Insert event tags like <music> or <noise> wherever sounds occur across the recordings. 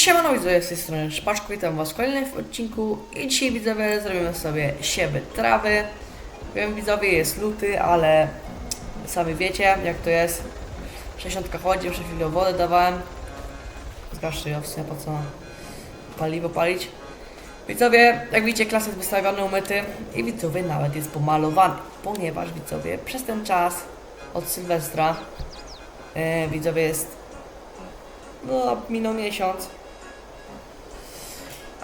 Siemano widzowie, z tej strony Szpaczku, witam was w kolejnym odcinku i dzisiaj widzowie zrobimy sobie siewy trawy. Wiem widzowie, jest luty, ale sami wiecie jak to jest. 60 chodzi, przed chwilą wodę dawałem. Zgaszczy ją w sumie po co paliwo palić. Widzowie, jak widzicie klas jest wystawiony, umyty i widzowie nawet jest pomalowany, ponieważ widzowie przez ten czas od Sylwestra e, widzowie jest no, minął miesiąc.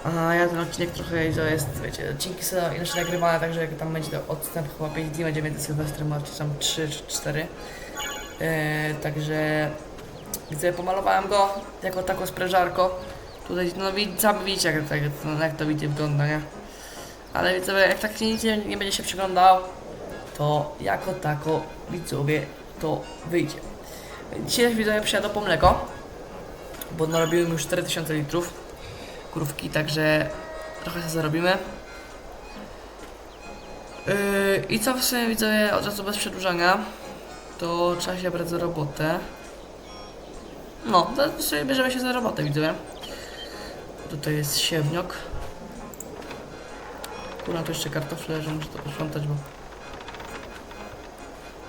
A ja ten odcinek trochę to jest, wiecie, odcinki są inaczej nagrywane, także jak tam będzie to odstęp chyba 5 dni będzie między Sylwestrem, a tam 3 czy 4. E, także widzę, pomalowałem go jako taką sprężarko. Tutaj, no sami widzicie jak, jak, jak to widzicie wygląda, nie? Ale widzowie, jak tak nic nie, nie będzie się przyglądał, to jako tako widzowie to wyjdzie. Dzisiaj widzowie przyjadę po mleko bo narobiłem już 4000 litrów kurówki, także trochę sobie zarobimy. Yy, I co w sumie widzowie, od razu bez przedłużania, to trzeba się brać za robotę. No, to sobie bierzemy się za robotę widzowie. Tutaj jest siewniok. Kurna, tu jeszcze kartofle leżą, muszę to posprzątać, bo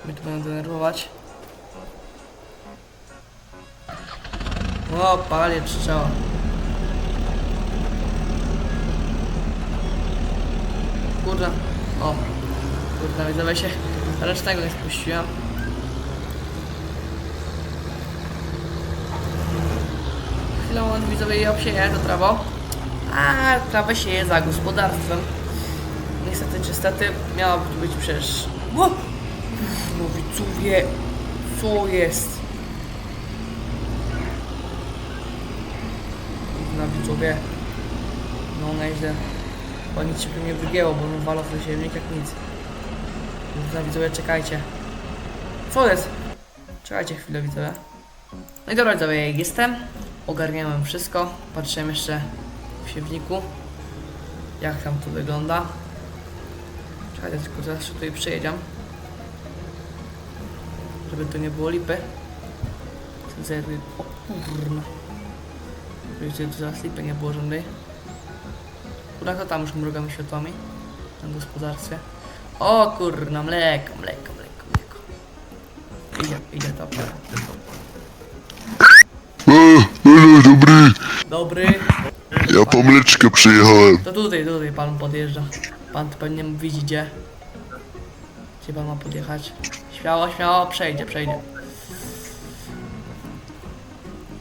mnie tu będą denerwować. O, palię trzeba. Kurna. O. Kurna, widzowie się ręcznego nie spuściłem. Chwilą on widzowie je obsieje to trawo. A trawę się je za gospodarstwem. Niestety czy stety miałaby tu być przecież... O! No widzowie, co jest? na widzowie. No nieźle. Bo nic się tu nie wygięło, bo on walał w ziemnik jak nic. Na widzowie czekajcie. Co jest? Czekajcie chwilę widzowie. No i dobra widzowie, jak jestem. Ogarniałem wszystko. Patrzyłem jeszcze w siewniku. Jak tam to wygląda. Czekajcie, tylko teraz się tutaj przyjedziam. Żeby to nie było lipy. Zerwy. O kurna. Wiecie, tu zaraz lipy nie było żadnej. Kurwa, to tam już mrugamy światłami. Na gospodarstwie. O kurna, mleko, mleko, mleko, mleko. Idzie, idzie to. Dobry. Dobry. Ja po mleczkę przyjechałem. To tutaj, tutaj pan podjeżdża. Pan tu pewnie widzi gdzie. Gdzie pan ma podjechać? Śmiało, śmiało, przejdzie, przejdzie.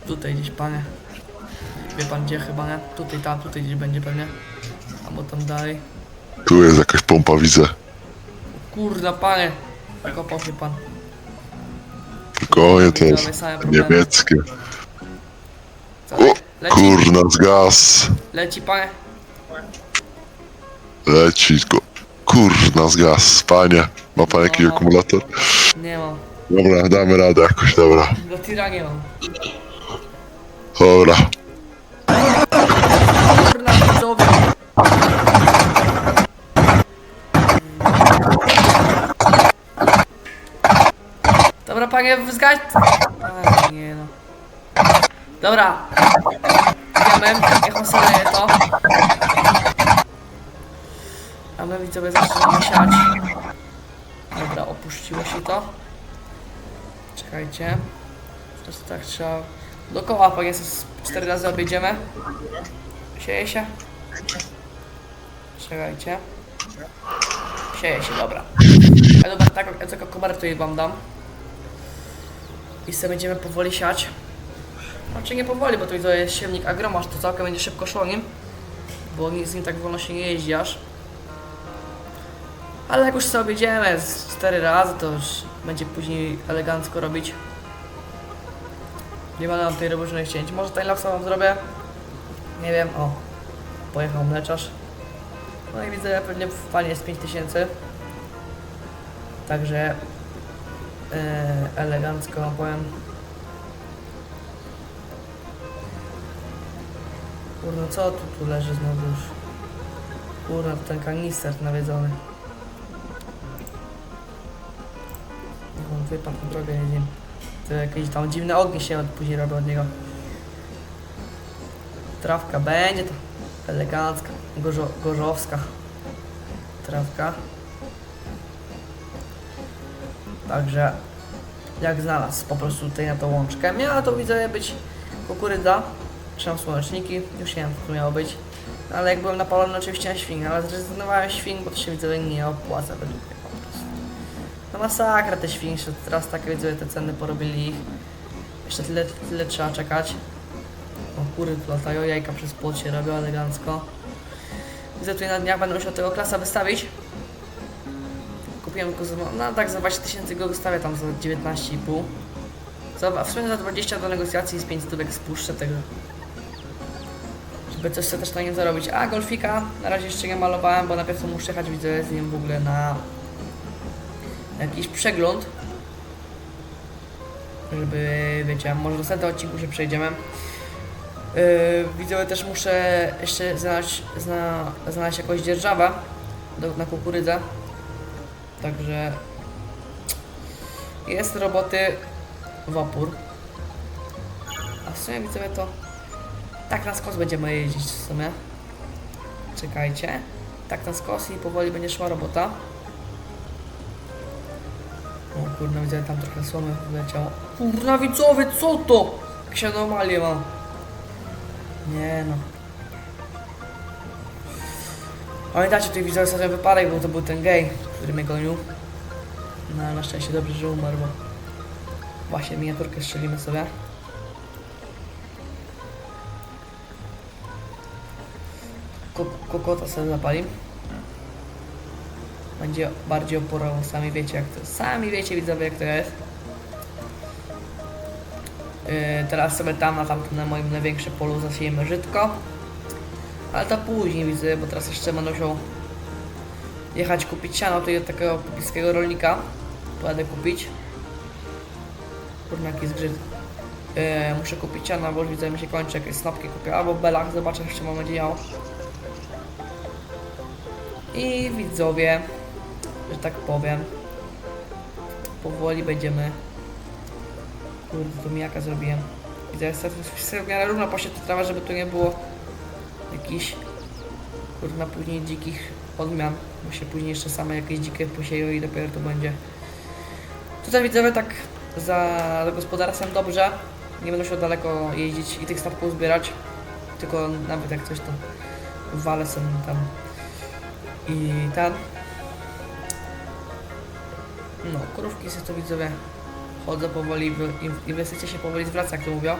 Tutaj gdzieś panie. Wie pan gdzie chyba nie? Tutaj, tam, tutaj gdzieś będzie pewnie. Albo tam dalej. Tu jest jakaś pompa, widzę. Kurna panie. Zakopał się pan. Spokojnie, to jest niemieckie. Co? O, Leci, kurna, z gaz. leci panie. Leci go. Kurna, z gaz. Panie, ma pan jakiś No. akumulator? Nie mam. Dobra, damy radę jakoś, dobra. Do tira nie mam. Dobra. Zgaś... Aj, nie no. Dobra. Idziemy, niech on to. A my widzowie zaczynamy siać. Dobra, opuściło się to. Czekajcie. Teraz tak trzeba... Dookoła panie, cztery razy objedziemy. Sieje się. Czekajcie. Sieje się, dobra. A dobra, tak, ja tylko kopertę wam dam. I sobie będziemy powoli siać. Znaczy nie powoli, bo to jest siewnik agromasz, to całkiem będzie szybko szło nim. Bo z nim tak wolno się nie jeździ aż. Ale jak już sobie objedziemy z cztery razy, to już będzie później elegancko robić. Nie będę nam tej robocznej cięć. Może timelapsa wam zrobię? Nie wiem, o. Pojechał mleczarz. No i widzę, pewnie w panie jest 5000. Także elegancko wam powiem. Kurno, co tu, tu leży znowu już? Kurno, ten kanister nawiedzony. Niech on wypadł na drogę, nie wiem. To jakieś tam dziwne ognie się od, później robią od niego. Trawka będzie to elegancka, gorzo, gorzowska trawka. Także jak znalazł po prostu tutaj na tą łączkę. Miała to widzę być kukurydza, tam słoneczniki, już nie wiem co to miało być. Ale jak byłem napalony oczywiście na świn, ale zrezygnowałem z świn, bo to się widzę nie opłaca według mnie po prostu. No masakra te świnsze, teraz takie widzę te ceny porobili ich. Jeszcze tyle, tyle trzeba czekać. O kury latają, jajka przez płot się robią elegancko. Widzę tutaj na dniach będę musiał tego klasa wystawić. Kupiłem go za, no tak za 20 tysięcy go wystawię tam za 19,5. Za, w sumie za 20 do negocjacji z 5 stówek spuszczę tego. Żeby coś sobie też na nim zarobić. A golfika na razie jeszcze nie malowałem, bo najpierw muszę jechać widzę z nim w ogóle na jakiś przegląd. Żeby, wiecie, może w następnym odcinku się przejdziemy. Yy, widzę, też muszę jeszcze znaleźć, zna, znaleźć jakąś dzierżawę do, na kukurydzę. Także jest roboty w opór. A w sumie widzę to tak na skos będziemy jeździć w sumie. Czekajcie. Tak na skos i powoli będzie szła robota. O kurna, widzę tam trochę słomy wleciało. Kurna widzowie, co to? Jak się anomalie ma. Nie no. Pamiętacie, tutaj widzowie sobie wypadek, bo to był ten gej, który mnie gonił. No ale na szczęście dobrze, że umarł, bo właśnie miniaturkę strzelimy sobie. Ko kokota sobie zapali. Będzie bardziej oporą, sami wiecie jak to. Sami wiecie widzowie jak to jest. Yy, teraz sobie tam na tamtym na moim największym polu zasiejemy żytko. Ale to później widzę, bo teraz jeszcze będę musiał jechać kupić siano tutaj od takiego pobliskiego rolnika. Pojadę kupić. Jaki zgrzyt. Yy, muszę kupić siano, bo już widzę mi się kończy jakieś snopki kupię. Albo belach, zobaczę jeszcze mam będzie miał. I widzowie, że tak powiem, powoli będziemy. Kurde, to mijaka zrobiłem. Widzę, jest w miarę równo poszedł trawa, żeby tu nie było jakichś kurna później dzikich odmian, bo się później jeszcze same jakieś dzikie posieją i dopiero to będzie. Tutaj widzowie tak za gospodarstwem dobrze. Nie będę musiał daleko jeździć i tych statków zbierać. Tylko nawet jak coś to walę sobie tam i ten. No, krówki sobie to widzowie chodzą powoli, inwestycja się powoli zwraca, jak to mówią.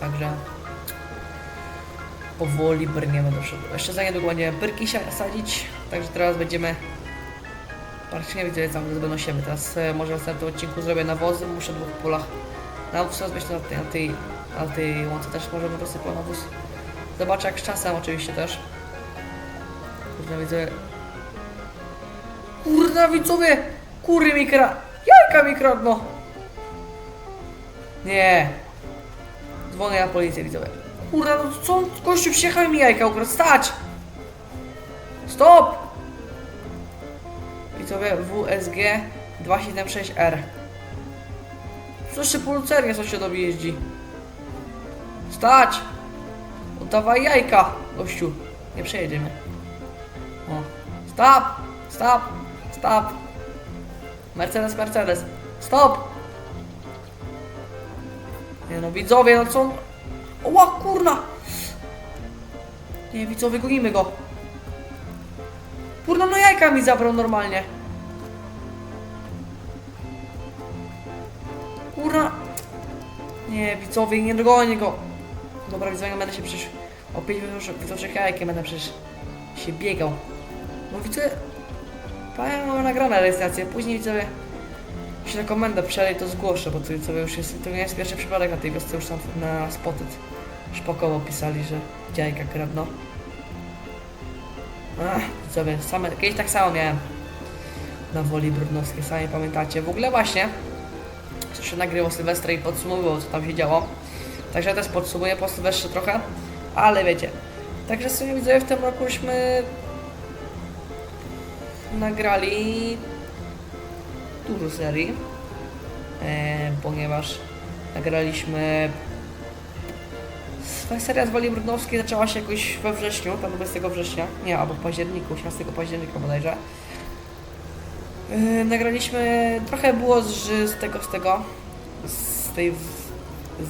Także powoli brniemy do przodu. Jeszcze za niedługo będziemy pyrki sia- sadzić, także teraz będziemy praktycznie widzę cały czas będą siemy. Teraz e, może w następnym odcinku zrobię nawozy, muszę dwóch polach nawóz rozbić na tej, na tej, na tej łące też możemy dosypać nawóz. Zobaczę jak z czasem oczywiście też. Kurna widzowie. Kurna widzowie! Kury mi kra... Jajka mi kradną! Nie. Dzwonię na policję widzowie. Kurna, no co on, gościu przyjechał i mi jajka ukradł. Stać! Stop! Widzowie WSG 276R. Co jeszcze po lucernie sąsiadowi jeździ? Stać! Oddawaj jajka, gościu. Nie przejedzie mnie. O. Stop! Stop! Stop! Mercedes, Mercedes. Stop! Nie no, widzowie, no co Oła, kurna! Nie, widzowie, gonimy go. Kurna, no jajka mi zabrał normalnie. Kurna. Nie, widzowie, nie dogonię go. Dobra, widzowie, będę się przecież... O 5 widzoczek jajkiem będę przecież się biegał. No widzę... Panie, mamy nagrane rejestrację. Później widzowie... Jeśli na komendę przelej, to zgłoszę, bo to widzowie już jest... To nie jest pierwszy przypadek na tej wiosce, już tam na spotyt szpokowo pisali, że jajka kradną. Ach, widzowie, same... Kiedyś tak samo miałem. Na Woli Brudnowskiej, sami pamiętacie. W ogóle właśnie... Co się nagryło Sylwestra i podsumowywał, co tam się działo. Także też podsumuję po Sylwestrze trochę. Ale wiecie. Także sobie widzę, w tym rokuśmy nagrali dużo serii, e, ponieważ nagraliśmy ta seria z Woli Brudnowskiej zaczęła się jakoś we wrześniu, tam 20 września, nie, albo w październiku, 18 października bodajże. Yy, nagraliśmy, trochę było z, z tego, z tego, z tej,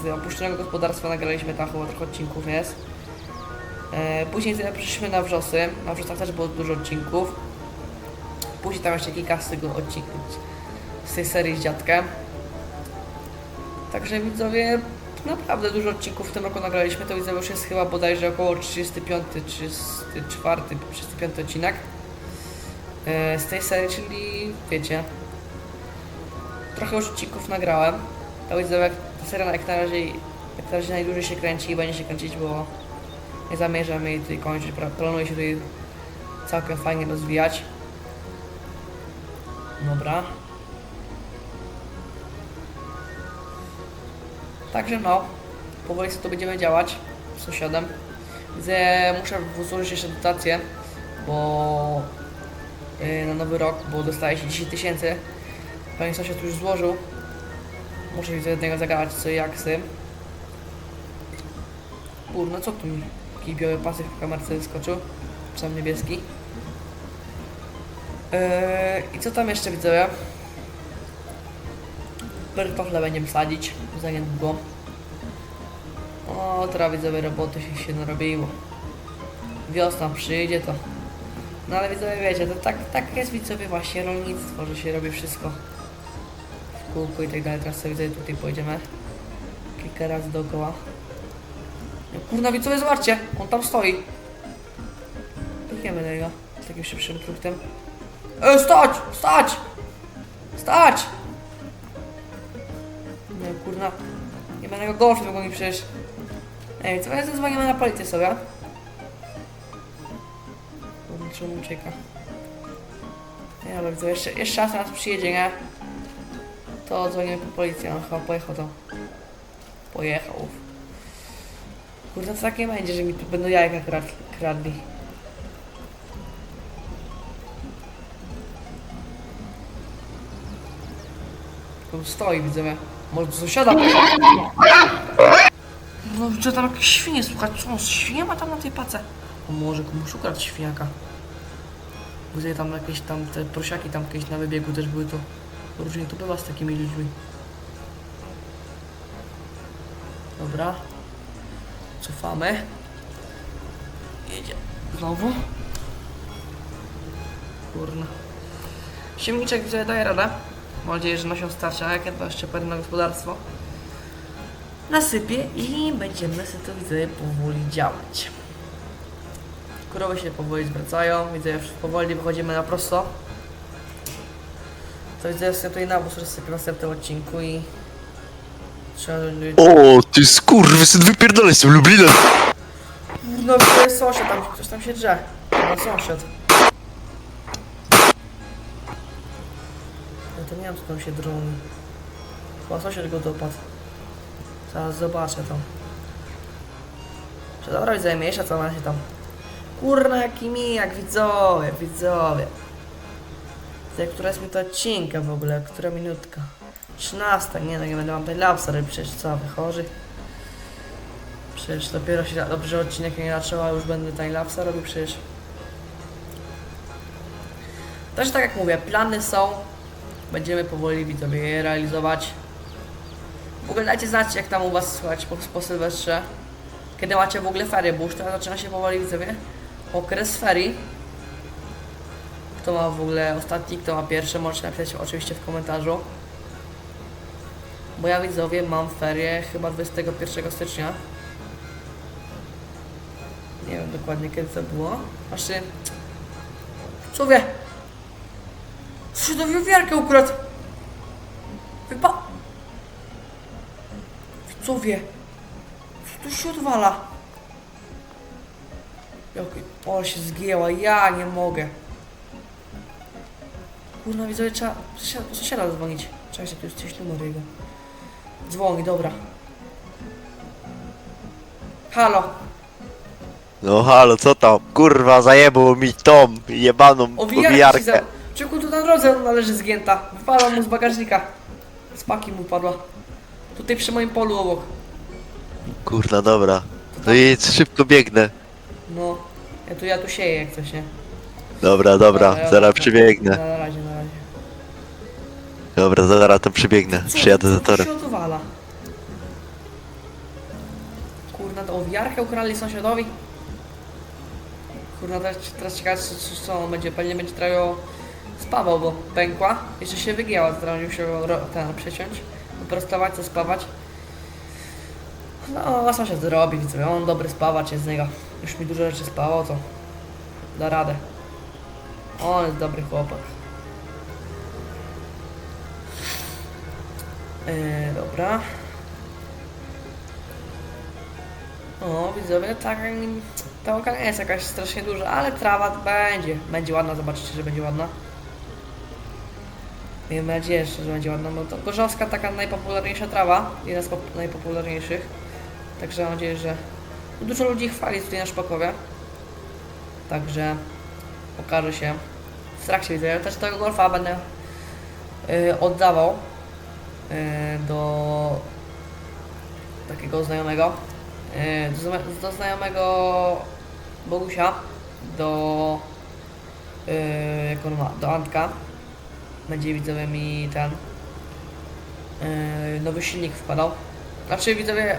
z opuszczonego gospodarstwa nagraliśmy tam chyba trochę odcinków jest. Yy, później sobie przyszliśmy na Wrzosy, na Wrzosach też było dużo odcinków. Później tam jeszcze kilka z tego odcinków, z tej serii z dziadkiem. Także widzowie, naprawdę dużo odcinków w tym roku nagraliśmy. To widzowie już jest chyba bodajże około 35, 34, 35 odcinek e, z tej serii, czyli wiecie, trochę już odcinków nagrałem. To widzowie, ta seria jak na razie, jak na razie najdłużej się kręci i będzie się kręcić, bo nie zamierzam jej tutaj kończyć. Planuję się tutaj całkiem fajnie rozwijać. Dobra. Także no, powoli sobie to będziemy działać z sąsiadem. Widzę, muszę złożyć jeszcze dotację, bo yy, na nowy rok, bo dostaje się 10 tysięcy. Pani sąsiad już złożył. Muszę widzę jednego zagadać co i jak z tym. Kurno, co tu mi? Jakiś biały pasek w kamerce wyskoczył. Sam niebieski. Yy, I co tam jeszcze widzowie? Kartofle będziemy sadzić za niedługo. O, widzowie roboty się, się narobiło. Wiosna przyjdzie to. No ale widzowie wiecie, to tak, tak jest widzowie właśnie rolnictwo, że się robi wszystko w kółku i tak dalej. Teraz sobie widzowie tutaj pojedziemy kilka razy dookoła. No, Kurna widzowie, zobaczcie, on tam stoi. Pikniemy do niego z takim szybszym truktem. E, stać! Stać! Stać! Kurna. Nie będę go golfem gonić przecież. Ej, co ja zadzwonimy na policję sobie? Kurna, czemu ucieka? Ale widzę, jeszcze, jeszcze raz nas przyjedzie, nie? To dzwonimy po policję, on chyba pojechał to. Pojechał. Kurde, co tak nie będzie, że mi tu będą jajka krad, kradli. Tu stoi, widzę. Może do sąsiada No, czy tam jakieś świnie słuchać? Co, on świnia ma tam na tej pace? O, może komuś ukradł świniaka. Widzę tam jakieś tam te prosiaki tam jakieś na wybiegu też były to. Różnie to bywa z takimi ludźmi. Dobra. Cofamy. Jedzie. Znowu. Kurna. Siemniczek widzę daje radę. Mam nadzieję, że nosią starcia, jak ja to jeszcze pewne na gospodarstwo. Nasypię i będziemy sobie to widzę powoli działać. Krowy się powoli zwracają, widzę już powoli wychodzimy na prosto. To widzę sobie tutaj nawóz rozsypię w następnym odcinku i... Trzeba... O, ty skurwysyn, wypierdolaj z tym Lublinem. No to jest sąsiad, tam ktoś tam się drze. No sąsiad. Nie wiem co tam się drą. Chyba sąsiad go dopadł. Zaraz zobaczę tam. Czy dobra widzę, mniejsza co ona się tam. Kurna jaki mijak, widzowie, widzowie. Widzę, która jest mi to odcinka w ogóle, która minutka. 13, nie no nie będę mam tej lapsa robić, przecież co, wychorzy. Przecież dopiero się dobrze odcinek nie zaczął, a już będę timelapsa robił przecież. Tak jak mówię, plany są. Będziemy powoli widzowie je realizować. W ogóle dajcie znać jak tam u was słuchać po, po Sylwestrze. Kiedy macie w ogóle ferie, bo już teraz zaczyna się powoli widzowie okres ferii. Kto ma w ogóle ostatni, kto ma pierwszy, możecie napisać oczywiście w komentarzu. Bo ja widzowie mam ferie chyba 21 stycznia. Nie wiem dokładnie kiedy to było. Właśnie. Co do wiewiarkę ukradł? Wypa... Widzowie. Co tu się odwala? Jaki... O, się zgięła. Ja nie mogę. Kurna, widzowie, trzeba sąsiada- dzwonić. Czekajcie, tu jest coś numer jego. Dzwoni, dobra. Halo. No halo, co tam? Kurwa, zajebał mi tą jebaną owijarkę. za... Na drodze należy zgięta. Wypadła mu z bagażnika. Z paki mu padła. Tutaj przy moim polu obok. Kurna, dobra. No i szybko biegnę. No, ja tu, ja tu sieję jak coś, nie? Dobra, dobra, ja- zaraz przybiegnę. Na razie, na razie. Dobra, zaraz tam przybiegnę. Co- Przyjadę za co torem. się odwala? Kurna, to owiarkę ukradli sąsiadowi? Kurna, teraz, teraz ciekawe, co, co, co on będzie, pewnie będzie trochę spawał, bo pękła. Jeszcze się wygięła, musiał ro- ten przeciąć, wyprostować, zaspawać. No, a sąsiad zrobi, widzę, on dobry spawacz jest z niego. Już mi dużo rzeczy spało, to da radę. On jest dobry chłopak. Yy, dobra. O, widzowie, tak, ta oka nie jest jakaś strasznie duża, ale trawa będzie. Będzie ładna, zobaczycie, że będzie ładna. Miejmy nadzieję, że będzie ładna, no to gorzowska taka najpopularniejsza trawa, jedna z pop- najpopularniejszych. Także mam nadzieję, że dużo ludzi chwali tutaj na Szpakowie. Także okaże się w trakcie widzenia. Też tego golfa będę yy, oddawał yy, do takiego znajomego, yy, do, do znajomego Bogusia, do yy, jak on ma, do Antka. Będzie widzowie mi ten yy, nowy silnik wpadał. Znaczy widzowie,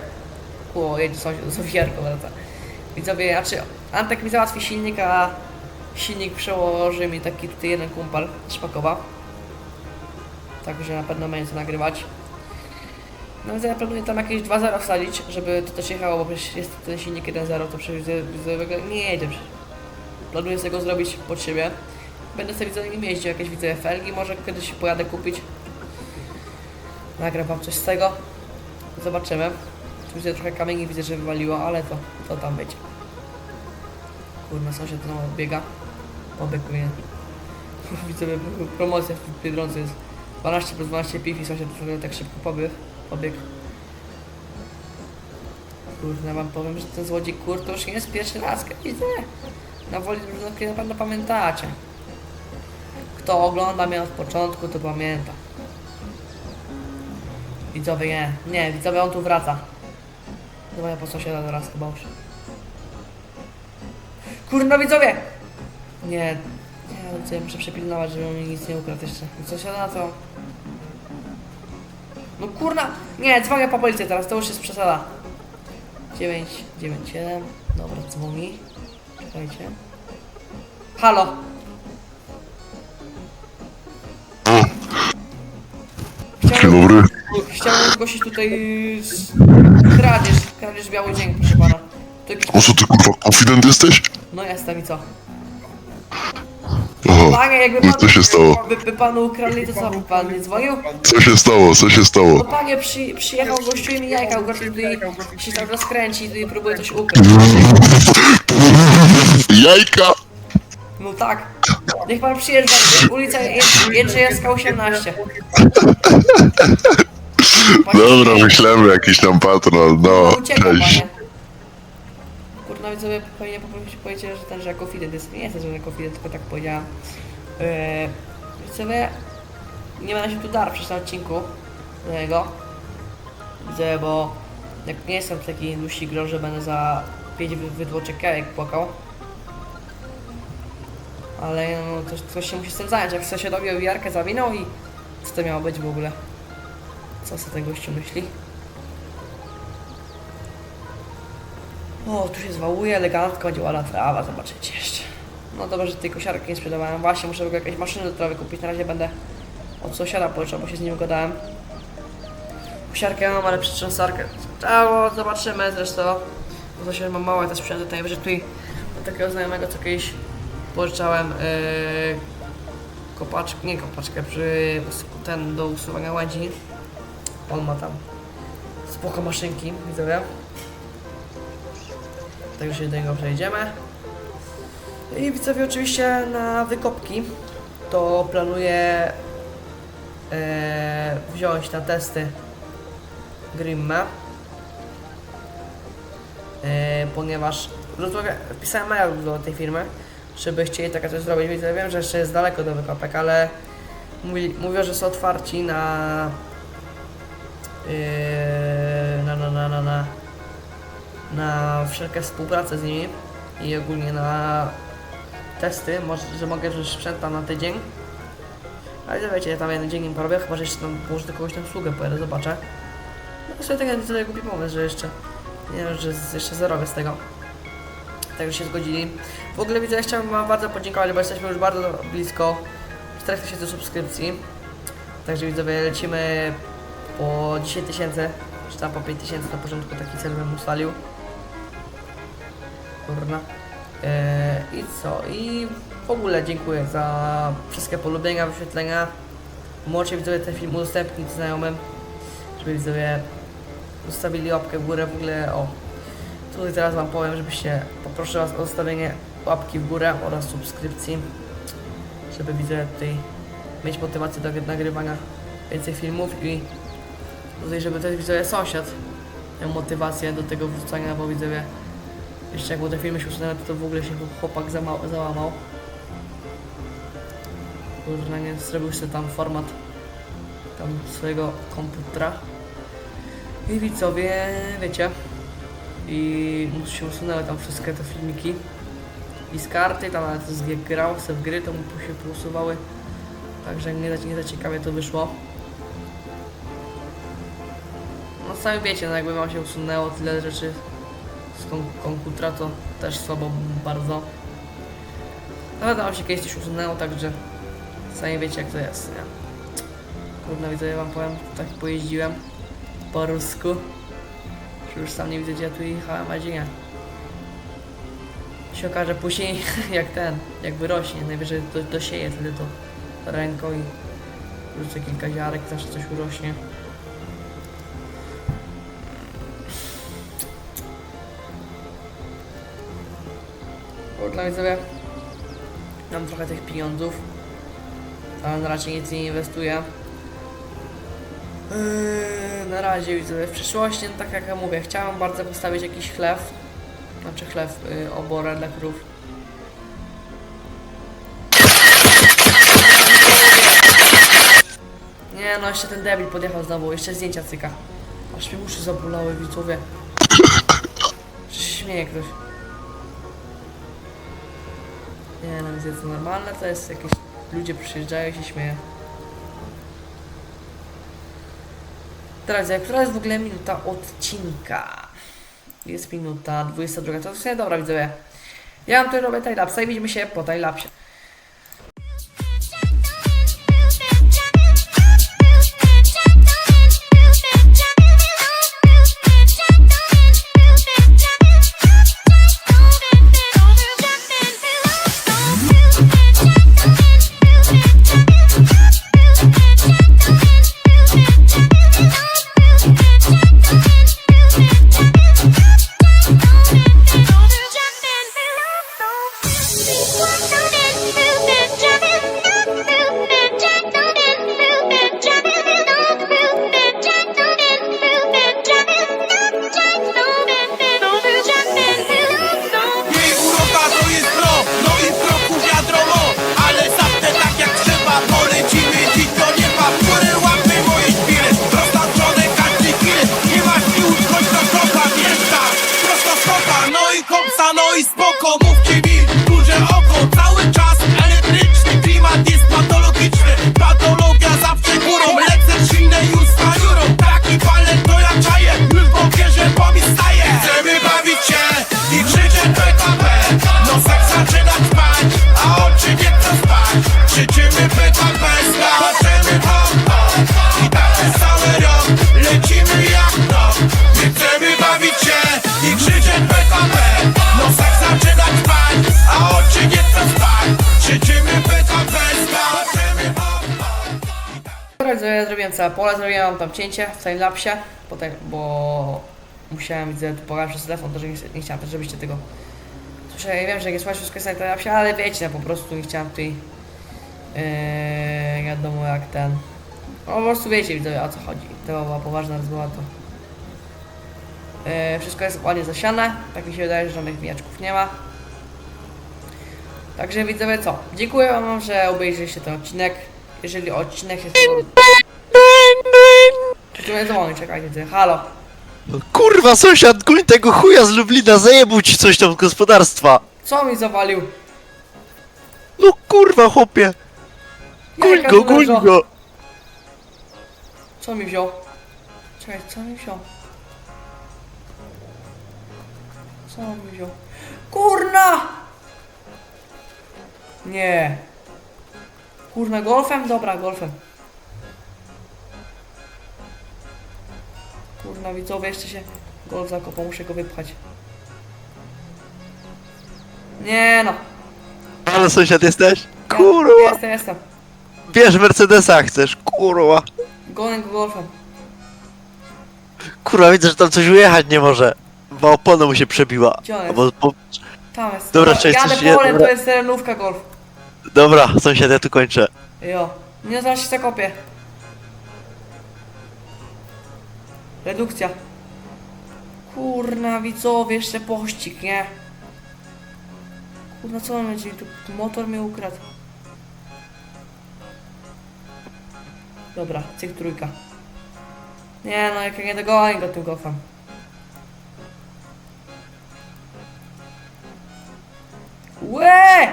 o jedzie ofiarką wraca. Widzowie, znaczy Antek mi załatwi silnik, a silnik przełoży mi taki tutaj jeden kumpel Szpakowa. Także na pewno będzie co nagrywać. No więc ja planuję tam jakieś 2.0 wsadzić, żeby to też jechało, bo przecież jest ten silnik 1.0, to przecież nie jedzie. Planuję sobie go zrobić pod siebie. Będę sobie widzę nim jeździł, jakieś widzę felgi, może kiedyś pojadę kupić. Nagram wam coś z tego. Zobaczymy. Widzę trochę kamieni, widzę, że wywaliło, ale to, to tam będzie. Kurna, sąsiad znowu biega. Pobieg powinien. <laughs> Widzę, promocja w Biedronce jest 12 plus 12 piw i sąsiad tak szybko pobiegł. Pobiegł. Kurde, wam powiem, że ten złodziej kur to już nie jest pierwszy raz, widzę. Na woli drużynowskiej na pewno pamiętacie. Kto ogląda mnie od początku, to pamięta. Widzowie nie, nie, widzowie on tu wraca. Dobra, ja po sąsiada teraz chyba już. Kurna widzowie! Nie, nie, no ja muszę przepilnować, żeby mi nic nie ukradł jeszcze. Sąsiada to... No kurna! Nie, dzwonię po policję teraz, to już jest przesada. 9, 9, 7. Dobra, dzwoni. Czekajcie. Halo! Chciałem zgłosić tutaj z- kradzież, kradzież biały dzień, proszę pana. To jakiś... O co ty kurwa, konfident jesteś? No jestem i co? Aha. Panie, jakby No pan, co się stało? By, by panu ukradli, to co? by Pan nie dzwonił? Co się stało? Co się No stało? panie, przy, przyjechał gościu i mi jajka ukradł tutaj się cały czas kręci i próbuje coś ukraść. Jajka! No tak. Niech pan przyjeżdża, ulica Jędrzy- Jędrzejewska 18. <laughs> Dobra, myślałem jakiś tam patron, no, No cześć. Kurna widzowie pewnie poprosić powiedzieć, że ten, że jako fidel jest. Nie jest, że jako tylko tak powiedziałem. Yy, widzowie, nie będę się tu dar przy tym odcinku do niego. Widzę, bo jak nie jestem taki dłuższy gro, że będę za 5 wy- wydłoczek jak płakał. Ale no, coś, coś się musi z tym zająć. Jak sąsiadowi owijarkę zawinął i co to miało być w ogóle? Co sobie ten gościu myśli? O, tu się zwałuje elegancko, będzie trawa, zobaczycie jeszcze. No dobrze, że tej kosiarki nie sprzedawałem. Właśnie, muszę tylko jakieś maszyny do trawy kupić. Na razie będę od sąsiada pożyczał, bo się z nim gadałem. Kosiarkę mam, ale przytrząsarkę. Ciało, zobaczymy zresztą. Bo sąsiad mam małe te sprzęty, tutaj że tutaj do takiego znajomego, co kiedyś pożyczałem yy, kopaczkę, nie kopaczkę, przy ten do usuwania łędzi. On ma tam spoko maszynki, widzowie. Także się do niego przejdziemy. I widzowie oczywiście na wykopki to planuję e, wziąć na testy Grimmę. E, ponieważ rozmawia, pisałem mail do tej firmy, żeby chcieli takie coś zrobić. Widzę, wiem, że jeszcze jest daleko do wykopek, ale mówi, mówią, że są otwarci na, na, na, na, na, na na wszelkie współpracę z nimi i ogólnie na testy, może, że mogę że sprzęt tam na tydzień. Ale to wiecie, ja tam jeden dzień im porobię, chyba że jeszcze tam może kogoś na usługę pojadę, zobaczę. No sobie tak sobie głupi pomysł, że jeszcze, nie wiem, że z, jeszcze zarobię z tego. Także się zgodzili. W ogóle widzę, ja chciałbym wam bardzo podziękować, bo jesteśmy już bardzo blisko 4000 subskrypcji. Także widzowie, lecimy po 10 tysięcy, czy tam po 5 tysięcy na początku taki cel bym ustalił. Kurna. Eee, I co? I w ogóle dziękuję za wszystkie polubienia, wyświetlenia. Możecie widzowie ten film udostępnić znajomym, żeby widzowie zostawili łapkę w górę w ogóle. O, tutaj teraz wam powiem, żebyście poproszę was o zostawienie łapki w górę oraz subskrypcji, żeby widzowie tutaj mieć motywację do nagrywania więcej filmów i tutaj, żeby też widzowie sąsiad miał motywację do tego wrzucania, bo widzowie jeszcze jak było te filmy się usunęły, to, w ogóle się chłopak zama załamał. Kurwa, nie zrobił sobie tam format tam swojego komputera. I widzowie, wiecie, i mu się usunęły tam wszystkie te filmiki. I z karty, tam nawet z grał sobie w gry, to mu się pousuwały. Także nie nie za ciekawie to wyszło. Sami wiecie, no jakby wam się usunęło tyle rzeczy z kom to też słabo bardzo. Ale wam się kiedyś coś usunęło, także sami wiecie jak to jest, nie? Trudno widzę, ja wam powiem, tak pojeździłem po rusku. Już sam nie widzę gdzie ja tu jechałem, a gdzie nie. Się okaże później <laughs> jak ten, jak wyrośnie, najwyżej do, dosieję wtedy to ręką i rzucę kilka ziarek, też coś urośnie. Kurwa widzowie, mam trochę tych pieniądzów, ale na razie nic nie inwestuję. Yy, na razie widzę w przyszłości, no tak jak ja mówię, chciałem bardzo postawić jakiś chleb, znaczy chleb, yy, oborę dla krów. Nie no, jeszcze ten debil podjechał znowu, jeszcze zdjęcia cyka. Aż mi uszy zabolały, widzowie. Śmieje ktoś? Nie no, jest to normalne, to jest jakieś... Ludzie przyjeżdżają i się śmieją. Teraz, jak która jest w ogóle minuta odcinka? Jest minuta 22, to w sumie dobra widzowie. Ja mam tutaj robię timelapse i widzimy się po timelapsie. Zrobiłem tam cięcie w timelapsie, potem, bo musiałem widzę tu pograć przez telefon, to że nie, nie chciałem też, żebyście tego Słyszę, ja wiem, że jak jest wszystko jest na timelapsie, ale wiecie, no, po prostu nie chciałem tutaj yy, wiadomo jak ten. No po prostu wiecie widzowie o co chodzi, to była poważna rozmowa to yy, wszystko jest ładnie zasiane, tak mi się wydaje, że żadnych mijaczków nie ma. Także widzowie co, dziękuję wam, że obejrzeliście ten odcinek. Jeżeli odcinek spodobał. Czekaj, czekajcie, ty. halo. No Kurwa, sąsiad, goń tego chuja z Lublina, zajebał ci coś tam z gospodarstwa. Co mi zawalił? No kurwa, chłopie. Jajka go, tu leżą. go. Co mi wziął? Czekaj, co mi wziął? Co mi wziął? Kurna! Nie. Kurna, golfem? Dobra, golfem. Kurna, widzowie, jeszcze się golf zakopał, muszę go wypchać. Nie no. Ale sąsiad jesteś? Ja- Kurwa. Jestem, jestem. Bierz Mercedesa chcesz, kurwa. Gonę go golfem. Kurwa, widzę, że tam coś ujechać nie może. Bo opona mu się przebiła. Jest? Bo, Tam jest. Dobra, cześć, Jadę coś je- polem, dobra. to jest terenówka golf. dobra, sąsiad, ja tu kończę. Jo. Nie zaraz się zakopię. Redukcja. Kurna widzowie, jeszcze pościg, nie? Kurna co on będzie? Tu motor mi ukradł. Dobra, cyk trójka. Nie no, jak ja nie dogonię go tym golfem. Łe!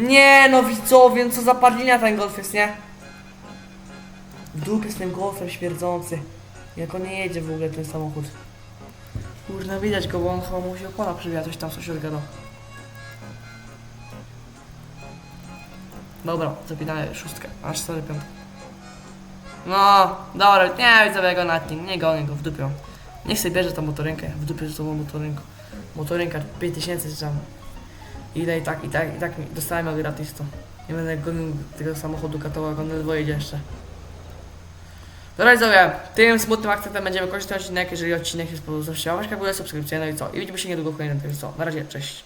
Nie no widzowie, no co za padlina ten golf jest, nie? W dupie z tym golfem śmierdzący. Jak on nie jedzie w ogóle ten samochód. Kurna widać go, bo on chyba musi opona przybijać, coś tam coś odgadał. Dobra, zapinamy szóstkę, aż sorry piątkę. No, dobra, nie widzę go nawet nie, nie gonię go w dupie. mam. Niech sobie bierze tą motorynkę, w dupie z tą motorynką. Motorynka 5000 czy tam. Ile i tak, i tak, i tak dostałem ją gratis to. Nie będę gonił tego samochodu jak on ledwo jedzie jeszcze. Dobra widzowie, tym smutnym akcentem będziemy kończyć ten odcinek, jeżeli odcinek jest zostawcie łapeczkę w górę, subskrypcję, no i co? I widzimy się niedługo w kolejnym, także co? Na razie, cześć.